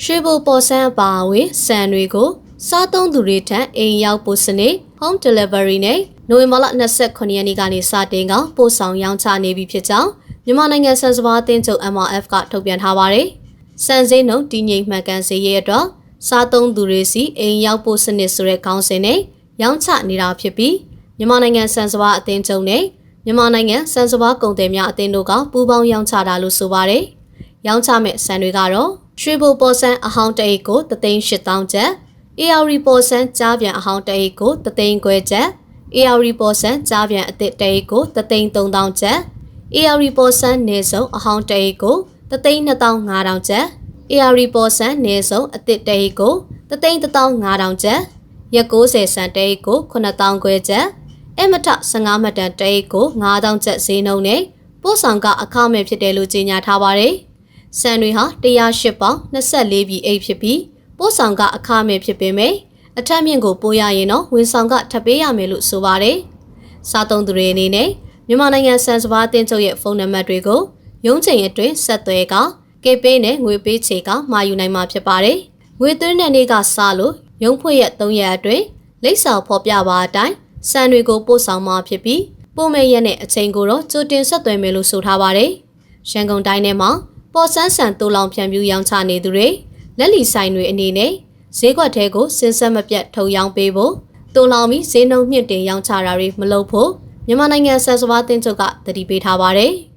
ရွှေဘိုပေါ်ဆန်းအပါအဝင်စံတွေကိုစားသုံးသူတွေထံအိမ်ရောက်ပို့စနစ် home delivery နဲ့နိုဝင်ဘာလ29ရက်နေ့ကနေစတင်ကပို့ဆောင်ရောင်းချနေပြီဖြစ်ကြောင်းမြန်မာနိုင်ငံစံစဘာအသင်းချုပ် MRF ကထုတ်ပြန်ထားပါတယ်။စံစည်းနှုန်းတည်ငြိမ်မှန်ကန်စေရေးအတွက်စားသုံးသူတွေစီအိမ်ရောက်ပို့စနစ်ဆိုတဲ့ခေါင်းစဉ်နဲ့ရောင်းချနေတာဖြစ်ပြီးမြန်မာနိုင်ငံစံစဘာအသင်းချုပ်နဲ့မြန်မာနိုင်ငံစံစဘာကုန်သည်များအသင်းတို့ကပူးပေါင်းရောင်းချတာလို့ဆိုပါတယ်။ ရောင်းချမဲ့စံတွေကတော့ရွှေဘိုပေါ်ဆန်းအဟောင်းတအိတ်ကို38000ကျပ် AR ပေါ်ဆန်းကြားပြန်အဟောင်းတအိတ်ကို3ခွဲကျပ် AR ပေါ်ဆန်းကြားပြန်အသစ်တအိတ်ကို33000ကျပ် AR ပေါ်ဆန်းနေစုံအဟောင်းတအိတ်ကို32500ကျပ် AR ပေါ်ဆန်းနေစုံအသစ်တအိတ်ကို31500ကျပ်ရက်90စံတအိတ်ကို9000ခွဲကျပ်အမထ15မတန်တအိတ်ကို9000ကျပ်ဈေးနှုန်းနဲ့ပို့ဆောင်ကအခမဲ့ဖြစ်တယ်လို့ကြေညာထားပါတယ်။ စံတွေဟာ108ပေါင်24ပြည်အိတ်ဖြစ်ပြီးပို့ဆောင်ကအခမဲ့ဖြစ်ပေမယ့်အထက်မြင့်ကိုပို့ရရင်တော့ဝန်ဆောင်ကထပ်ပေးရမယ်လို့ဆိုပါတယ်။စားသုံးသူတွေအနေနဲ့မြန်မာနိုင်ငံစံစဘာအသင်းချုပ်ရဲ့ဖုန်းနံပါတ်တွေကိုရုံးချိန်အတွင်းဆက်သွယ်ကကဲပေးနဲ့ငွေပေးချေကမှာယူနိုင်မှာဖြစ်ပါတယ်။ငွေသွင်းတဲ့နေ့ကစလို့ရုံးဖွဲ့ရက်3ရက်အတွင်းလိပ်စာဖော်ပြပါအတိုင်းစံတွေကိုပို့ဆောင်မှာဖြစ်ပြီးပို့မဲ့ရက်နဲ့အချိန်ကိုတော့ကြိုတင်ဆက်သွယ်မယ်လို့ဆိုထားပါတယ်။ရန်ကုန်တိုင်းထဲမှာ ပေါ်ဆန်းဆန်တူလောင်ဖြန့်ဖြူးရောင်းချနေသူတွေလက်လီဆိုင်တွေအနေနဲ့ဈေးကွက်ထဲကိုစင်ဆက်မပြတ်ထုတ်ရောင်းပေးဖို့တူလောင်ပြီးဈေးနှုန်းမြင့်တင်ရောင်းချတာတွေမလုပ်ဖို့မြန်မာနိုင်ငံဆက်စဘာတင်ချုပ်ကတတိပေးထားပါတယ်။